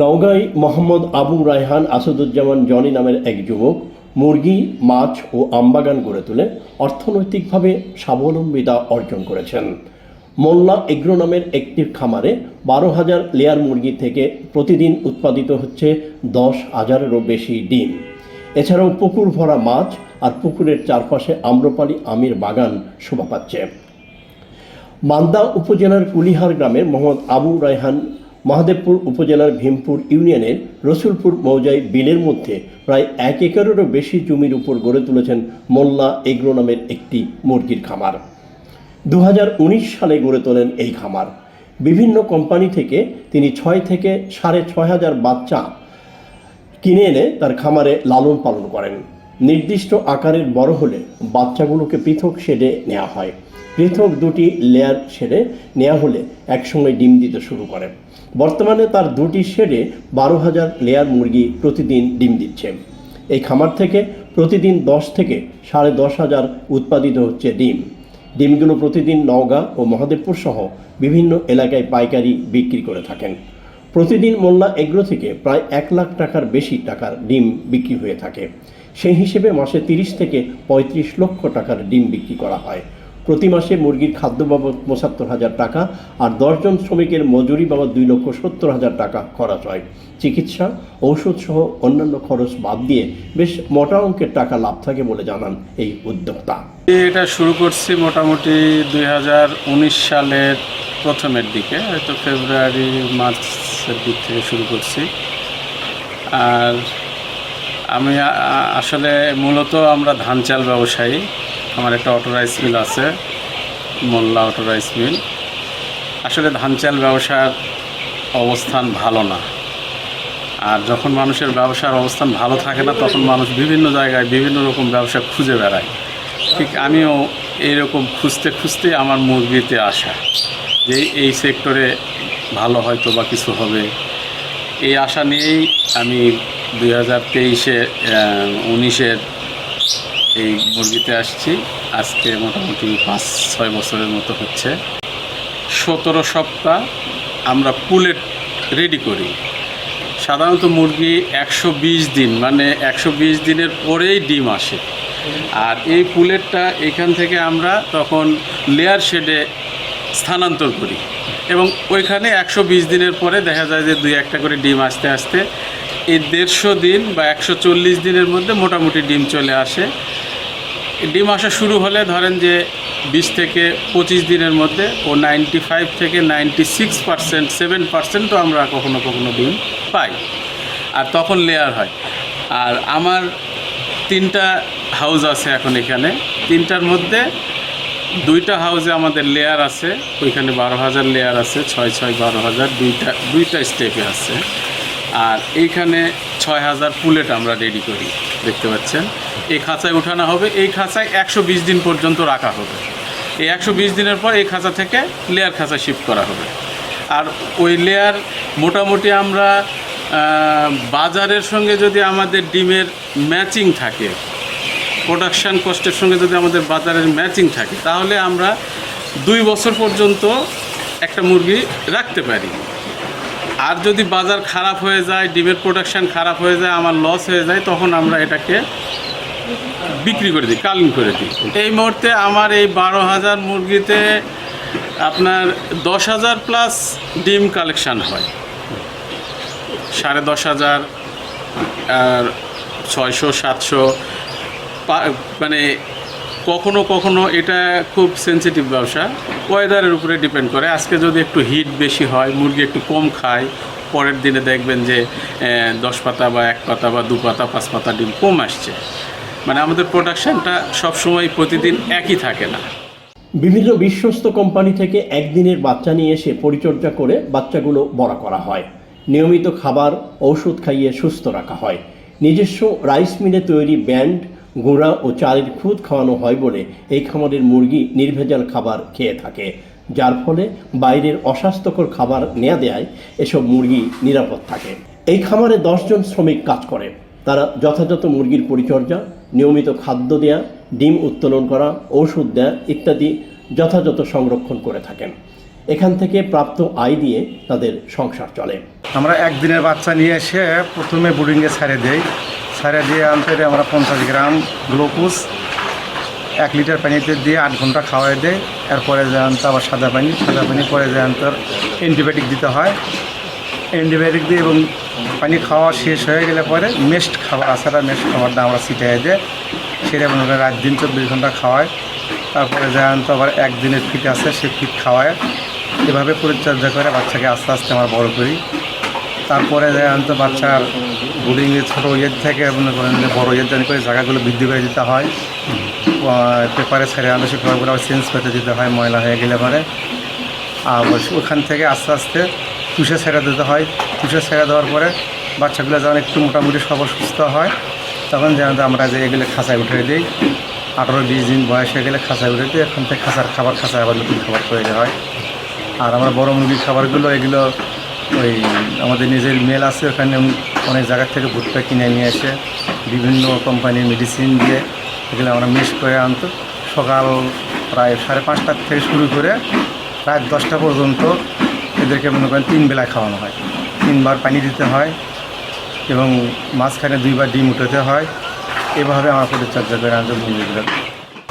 নওগাঁয় মোহাম্মদ আবু রায়হান আসাদুজ্জামান জনি নামের এক যুবক মুরগি, মাছ ও আমবাগান গড়ে তুলে, অর্থনৈতিকভাবে স্বাবলম্বিতা অর্জন করেছেন। মোল্লা এগ্রো নামের একটি খামারে বারো হাজার লেয়ার মুরগি থেকে প্রতিদিন উৎপাদিত হচ্ছে দশ হাজারেরও বেশি ডিম। এছাড়াও পুকুর ভরা মাছ আর পুকুরের চারপাশে আম্রপালি আমির বাগান শোভা পাচ্ছে। মালদা উপজেলার কুলিহার গ্রামের মোহাম্মদ আবু রায়হান মহাদেবপুর উপজেলার ভীমপুর ইউনিয়নের রসুলপুর মৌজায় বিলের মধ্যে প্রায় এক একরেরও বেশি জমির উপর গড়ে তুলেছেন মোল্লা এগ্রো নামের একটি মুরগির খামার। দু হাজার উনিশ সালে গড়ে তোলেন এই খামার। বিভিন্ন কোম্পানি থেকে তিনি ছয় থেকে সাড়ে ছয় হাজার বাচ্চা কিনে এনে তার খামারে লালন পালন করেন। নির্দিষ্ট আকারের বড় হলে বাচ্চাগুলোকে পৃথক শেডে নেওয়া হয়। পৃথক দুটি লেয়ার শেডে নেওয়া হলে একসঙ্গে ডিম দিতে শুরু করে। বর্তমানে তার দুটি শেডে বারো হাজার লেয়ার মুরগি প্রতিদিন ডিম দিচ্ছে। এই খামার থেকে প্রতিদিন দশ থেকে সাড়ে দশ হাজার উৎপাদিত হচ্ছে ডিম। ডিমগুলো প্রতিদিন নওগাঁ ও মহাদেবপুর সহ বিভিন্ন এলাকায় পাইকারি বিক্রি করে থাকেন। প্রতিদিন মোল্লা এগ্রো থেকে প্রায় এক লাখ টাকার বেশি টাকার ডিম বিক্রি হয়ে থাকে। সেই হিসেবে মাসে তিরিশ থেকে পঁয়ত্রিশ লক্ষ টাকার ডিম বিক্রি করা হয়। প্রতি মাসে মুরগির খাদ্য বাবদ পঁচাত্তর হাজার টাকা আর দশজন শ্রমিকের মজুরি বাবদ দুই লক্ষ সত্তর হাজার টাকা খরচ হয়। চিকিৎসা ঔষধ সহ অন্যান্য খরচ বাদ দিয়ে বেশ মোটা অঙ্কের টাকা লাভ থাকে বলে জানান এই উদ্যোক্তা। এটা শুরু করছি মোটামুটি দুই হাজার উনিশ সালের প্রথমের দিকে, হয়তো ফেব্রুয়ারি, মার্চের দিক থেকে শুরু করছি। আর আমি আসলে মূলত আমরা ধান চাল ব্যবসায়ী। আমার একটা অটো রাইস মিল আছে, মোল্লা অটো রাইস মিল আসলে ধান চাল ব্যবসার অবস্থান ভালো না। আর যখন মানুষের ব্যবসার অবস্থান ভালো থাকে না, তখন মানুষ বিভিন্ন জায়গায় বিভিন্ন রকম ব্যবসা খুঁজে বেড়ায়। ঠিক আমিও এইরকম খুঁজতে খুঁজতে আমার মুরগিতে আসা, যে এই সেক্টরে ভালো হয়তো বা কিছু হবে। এই আশা নিয়েই আমি দুই হাজার তেইশে উনিশের এই মুরগিতে আসছি। আজকে মোটামুটি পাঁচ, ছয় বছরের মতো হচ্ছে। সতেরো সপ্তাহ আমরা পুলেট রেডি করি। সাধারণত মুরগি একশো বিশ দিন মানে একশো বিশ দিনের পরেই ডিম আসে। আর এই পুলেটটা এখান থেকে আমরা তখন লেয়ার শেডে স্থানান্তর করি। এবং ওইখানে একশো বিশ দিনের পরে দেখা যায় যে দুই একটা করে ডিম আসতে আসতে এই দেড়শো দিন বা একশো চল্লিশ দিনের মধ্যে মোটামুটি ডিম চলে আসে। ডিম আসা শুরু হলে ধরেন যে বিশ থেকে পঁচিশ দিনের মধ্যে ও নাইনটি ফাইভ থেকে নাইনটি সিক্স পার্সেন্ট, সেভেন পার্সেন্টও আমরা কখনো কখনো ডিম পাই। আর তখন লেয়ার হয়। আর আমার তিনটা হাউস আছে এখন এখানে। তিনটার মধ্যে দুইটা হাউসে আমাদের লেয়ার আছে। ওইখানে বারো হাজার লেয়ার আছে, ছয় ছয়, বারো হাজার, দুইটা দুইটা স্টেপে আছে। আর এইখানে ছয় হাজার পুলেট আমরা রেডি করি, দেখতে পাচ্ছেন। এই খাঁচায় উঠানো হবে, এই খাঁচায় একশো বিশ দিন পর্যন্ত রাখা হবে। এই একশো বিশ দিনের পর এই খাঁচা থেকে লেয়ার খাঁচা শিফট করা হবে। আর ওই লেয়ার মোটামুটি আমরা বাজারের সঙ্গে যদি আমাদের ডিমের ম্যাচিং থাকে প্রোডাকশান কস্টের সঙ্গে যদি আমাদের বাজারের ম্যাচিং থাকে, তাহলে আমরা দুই বছর পর্যন্ত একটা মুরগি রাখতে পারি। আর যদি বাজার খারাপ হয়ে যায়, ডিমের প্রোডাকশান খারাপ হয়ে যায়, আমার লস হয়ে যায়, তখন আমরা এটাকে বিক্রি করে দিই কালীন করে দিই। এই মুহূর্তে আমার এই বারো হাজার মুরগিতে আপনার দশ হাজার প্লাস ডিম কালেকশান হয়। সাড়ে দশ হাজার আর ছয়শো, সাতশো মানে কখনো কখনো এটা খুব সেনসিটিভ ব্যবসা। ওয়েদারের উপরে ডিপেন্ড করে। আজকে যদি একটু হিট বেশি হয়, মুরগি একটু কম খায়, পরের দিনে দেখবেন যে দশ পাতা বা এক পাতা বা দু পাতা, পাঁচ পাতা ডিম কম আসছে। মানে আমাদের প্রোডাকশানটা সবসময় প্রতিদিন একই থাকে না। বিভিন্ন বিশ্বস্ত কোম্পানি থেকে একদিনের বাচ্চা নিয়ে এসে পরিচর্যা করে বাচ্চাগুলো বড় করা হয়। নিয়মিত খাবার, ঔষধ খাইয়ে সুস্থ রাখা হয়। নিজস্ব রাইস মিলে তৈরি ব্যান্ড গুঁড়া ও চালের খুদ খাওয়ানো হয় বলে এই খামারের মুরগি নির্ভেজাল খাবার খেয়ে থাকে। যার ফলে বাইরের অস্বাস্থ্যকর খাবার নেওয়া দেয় এসব মুরগি নিরাপদ থাকে। এই খামারে দশজন শ্রমিক কাজ করে। তারা যথাযথ মুরগির পরিচর্যা, নিয়মিত খাদ্য দেয়া, ডিম উত্তোলন করা, ওষুধ দেয়া ইত্যাদি যথাযথ সংরক্ষণ করে থাকেন। এখান থেকে প্রাপ্ত আয় দিয়ে তাদের সংসার চলে। আমরা একদিনের বাচ্চা নিয়ে এসে প্রথমে বোর্ডিংয়ে ছাড়ে দেই। ছাড়ে দিয়ে আনতে আমরা পঞ্চাশ গ্রাম গ্লুকোজ। এক লিটার পানিতে দিয়ে আট ঘণ্টা খাওয়াই দেয়। এরপরে যে আনতে আবার সাদা পানি সাদা পানি পরে যে আনতে অ্যান্টিবায়োটিক দিতে হয়। অ্যান্টিবায়োটিক দিয়ে এবং পানি খাওয়া শেষ হয়ে গেলে পরে মেস্ট খাবার আসারা মেস্ট খাবারটা আমরা ছিটাই দেয়। সেটা মনে করেন রাত দিন চব্বিশ ঘণ্টা খাওয়ায়। তারপরে যে আনতে আবার একদিনের ফিট আছে, সে ফিট খাওয়ায়। এভাবে পরিচর্যা করে বাচ্চাকে আস্তে আস্তে আমরা বড় করি। তারপরে আনন্দ বাচ্চার বোর্ডিংয়ে ছোটো ইয়ের থেকে মনে করেন যে বড় ইয়ের জন্য করে জায়গাগুলো বৃদ্ধি করে দিতে হয়। পেপারে ছেড়ে আনতে সে পেপারগুলো আবার চেঞ্জ করতে দিতে হয়, ময়লা হয়ে গেলে পরে। আর ওখান থেকে আস্তে আস্তে তুষে ছেড়ে দিতে হয়। তুষে ছেড়ে দেওয়ার পরে বাচ্চাগুলো যখন একটু মোটামুটি সব সুস্থ হয়, তখন যেন আমরা যে এগুলো খাঁচায় উঠে দিই। আঠারো বিশ দিন বয়স হয়ে গেলে খাঁচায় উঠে দিই। এখান থেকে খাঁচার খাবার খাঁচায় আবার নতুন খাবার তৈরি হয়। আর আমরা বড় মুরগির খাবারগুলো এগুলো ওই আমাদের নিজের মেল আছে, ওখানে অনেক জায়গার থেকে ভুট্টা কিনে নিয়ে এসে বিভিন্ন কোম্পানির মেডিসিন দিয়ে এগুলো আমরা মিক্স করে আনতো। সকাল প্রায় সাড়ে পাঁচটার থেকে শুরু করে রাত দশটা পর্যন্ত এদেরকে মনে করেন তিন বেলা খাওয়ানো হয়। তিনবার পানি দিতে হয় এবং মাঝখানে দুইবার ডিম উঠাতে হয়। এভাবে আমার পরিচর্যা করে আনতো মুরগিগুলো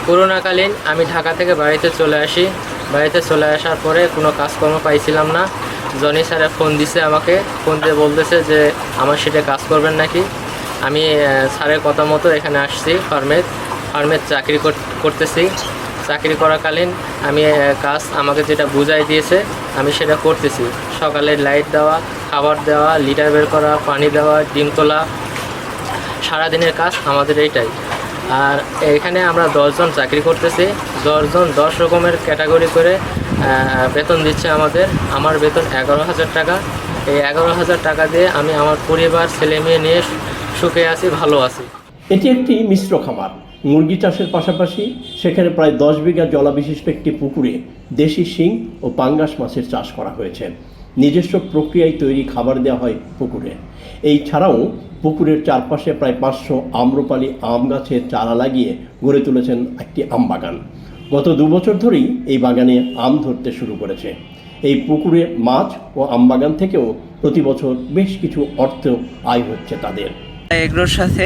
করোনাকালীন আমি ঢাকা থেকে বাড়িতে চলে আসি। বাড়িতে চলে আসার পরে কোনো কাজকর্ম পাইছিলাম না। জনি স্যারে ফোন দিছে আমাকে ফোন দিয়ে বলতেছে যে, আমার সেটা কাজ করবেন নাকি? আমি স্যারের কথা মতো এখানে আসছি ফার্মের ফার্মের চাকরি করতেছি। চাকরি করাকালীন আমি কাজ আমাকে যেটা বুঝাই দিয়েছে, আমি সেটা করতেছি। সকালে লাইট দেওয়া, খাবার দেওয়া লিটার বের করা, পানি দেওয়া, ডিম তোলা, সারাদিনের কাজ আমাদের এইটাই। আর এখানে আমরা দশজন চাকরি করতেছি। দশজন, দশ রকমের ক্যাটাগরি করে বেতন দিচ্ছে আমাদের। আমার বেতন এগারো হাজার টাকা। এই এগারো হাজার টাকা দিয়ে আমি আমার পরিবার, ছেলে মেয়ে নিয়ে সুখে আছি, ভালো আছি। এটি একটি মিশ্র খামার। মুরগি চাষের পাশাপাশি সেখানে প্রায় দশ বিঘা জলাবিশিষ্ট একটি পুকুরে দেশি শিং ও পাঙ্গাস মাছের চাষ করা হয়েছে। নিজস্ব প্রক্রিয়ায় তৈরি খাবার দেওয়া হয় পুকুরে। এই ছাড়াও পুকুরের চারপাশে প্রায় পাঁচশো আম্রপালি আম গাছের চারা লাগিয়ে গড়ে তুলেছেন একটি আম বাগান। গত দু বছর ধরেই এই বাগানে আম ধরতে শুরু করেছে। এই পুকুরে মাছ ও আম বাগান থেকেও প্রতি বছর বেশ কিছু অর্থ আয় হচ্ছে তাদের। এগুলোর সাথে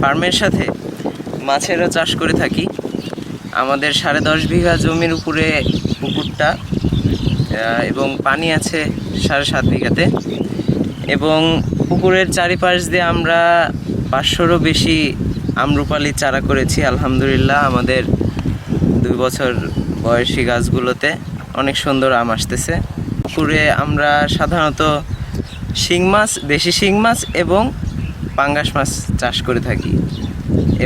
ফার্মের সাথে মাছেরও চাষ করে থাকি। আমাদের সাড়ে দশ বিঘা জমির উপরে পুকুরটা এবং পানি আছে সাড়ে সাত বিঘাতে। এবং পুকুরের চারিপাশ দিয়ে আমরা পাঁচশোরও বেশি আমরুপালি চারা করেছি, আলহামদুলিল্লাহ। আমাদের দুই বছর বয়সী গাছগুলোতে অনেক সুন্দর আম আসতেছে। পুকুরে আমরা সাধারণত শিং মাছ, দেশি শিং মাছ এবং পাঙ্গাস মাছ চাষ করে থাকি।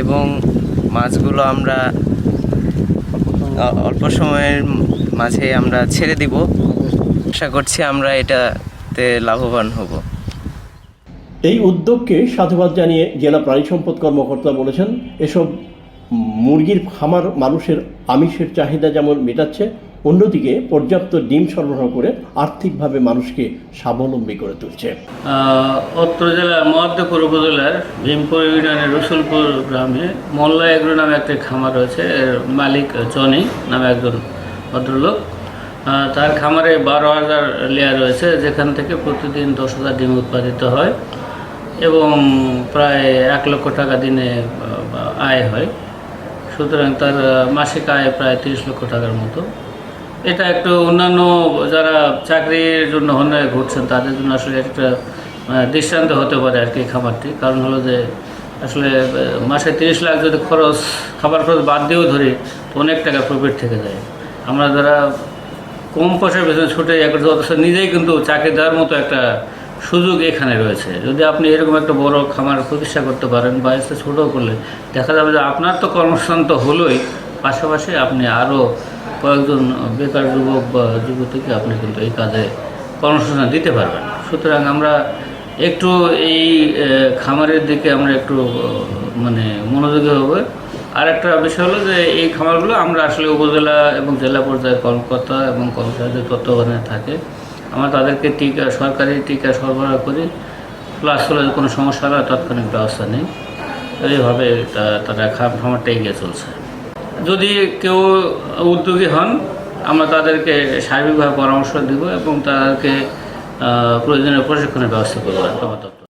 এবং মাছগুলো আমরা অল্প সময়ের মাঝে আমরা ছেড়ে দিব। আশা করছি আমরা এটাতে লাভবান হব। এই উদ্যোগকে সাধুবাদ জানিয়ে জেলা প্রাণী সম্পদ কর্মকর্তা বলেছেন এসব মুরগির খামার মানুষের আমিষের চাহিদা যেমন মেটাচ্ছে অন্যদিকে পর্যাপ্ত ডিম সরবরাহ করে আর্থিকভাবে মানুষকে স্বাবলম্বী করে তুলছে। অত্র জেলার মহাদেবপুর উপজেলার ভীমপুর ইউনিয়নের রসুলপুর গ্রামে মোল্লা এগ্রো নামে একটা খামার রয়েছে এর মালিক জনি নামে একজন ভদ্রলোক। তার খামারে বারো হাজার লেয়ার রয়েছে, যেখান থেকে প্রতিদিন দশ হাজার ডিম উৎপাদিত হয় এবং প্রায় এক লক্ষ টাকা দিনে আয় হয়। সুতরাং তার মাসিক আয় প্রায় তিরিশ লক্ষ টাকার মতো। এটা একটু অন্যান্য যারা চাকরির জন্য হন্যায় ঘুরছেন, তাদের জন্য আসলে একটা দৃষ্টান্ত হতে পারে আর কি খাবারটি কারণ হলো যে, আসলে মাসে তিরিশ লাখ যদি খরচ, খাবার খরচ বাদ দিয়েও ধরি, তো অনেক টাকা প্রফিট থেকে যায়। আমরা যারা কম পয়সার পেছনে ছুটে করছে, অথচ নিজেই কিন্তু চাকরি দেওয়ার মতো একটা সুযোগ এখানে রয়েছে। যদি আপনি এরকম একটা বড় খামার প্রতিষ্ঠা করতে পারেন বা এসে ছোটো করলে, দেখা যাবে যে আপনার তো কর্মসংস্থান তো হলোই, পাশাপাশি আপনি আরও কয়েকজন বেকার যুবক বা যুবতীকে আপনি কিন্তু এই কাজে কর্মসংস্থান দিতে পারবেন। সুতরাং আমরা একটু এই খামারের দিকে আমরা একটু মানে মনোযোগী হবে। আর একটা বিষয় হলো যে এই খামারগুলো আমরা আসলে উপজেলা এবং জেলা পর্যায়ে কর্মকর্তা এবং কর্মচারীদের তত্ত্বাবধানে থাকে। আমরা তাদেরকে টিকা, সরকারি টিকা সরবরাহ করি। প্লাস হলে কোনো সমস্যা হলে তাৎক্ষণিক ব্যবস্থা নেই। এইভাবে তারা খাম, খামারটা এগিয়ে চলছে। যদি কেউ উদ্যোগী হন, আমরা তাদেরকে সার্বিকভাবে পরামর্শ দিব এবং তাদেরকে প্রয়োজনীয় প্রশিক্ষণের ব্যবস্থা করব।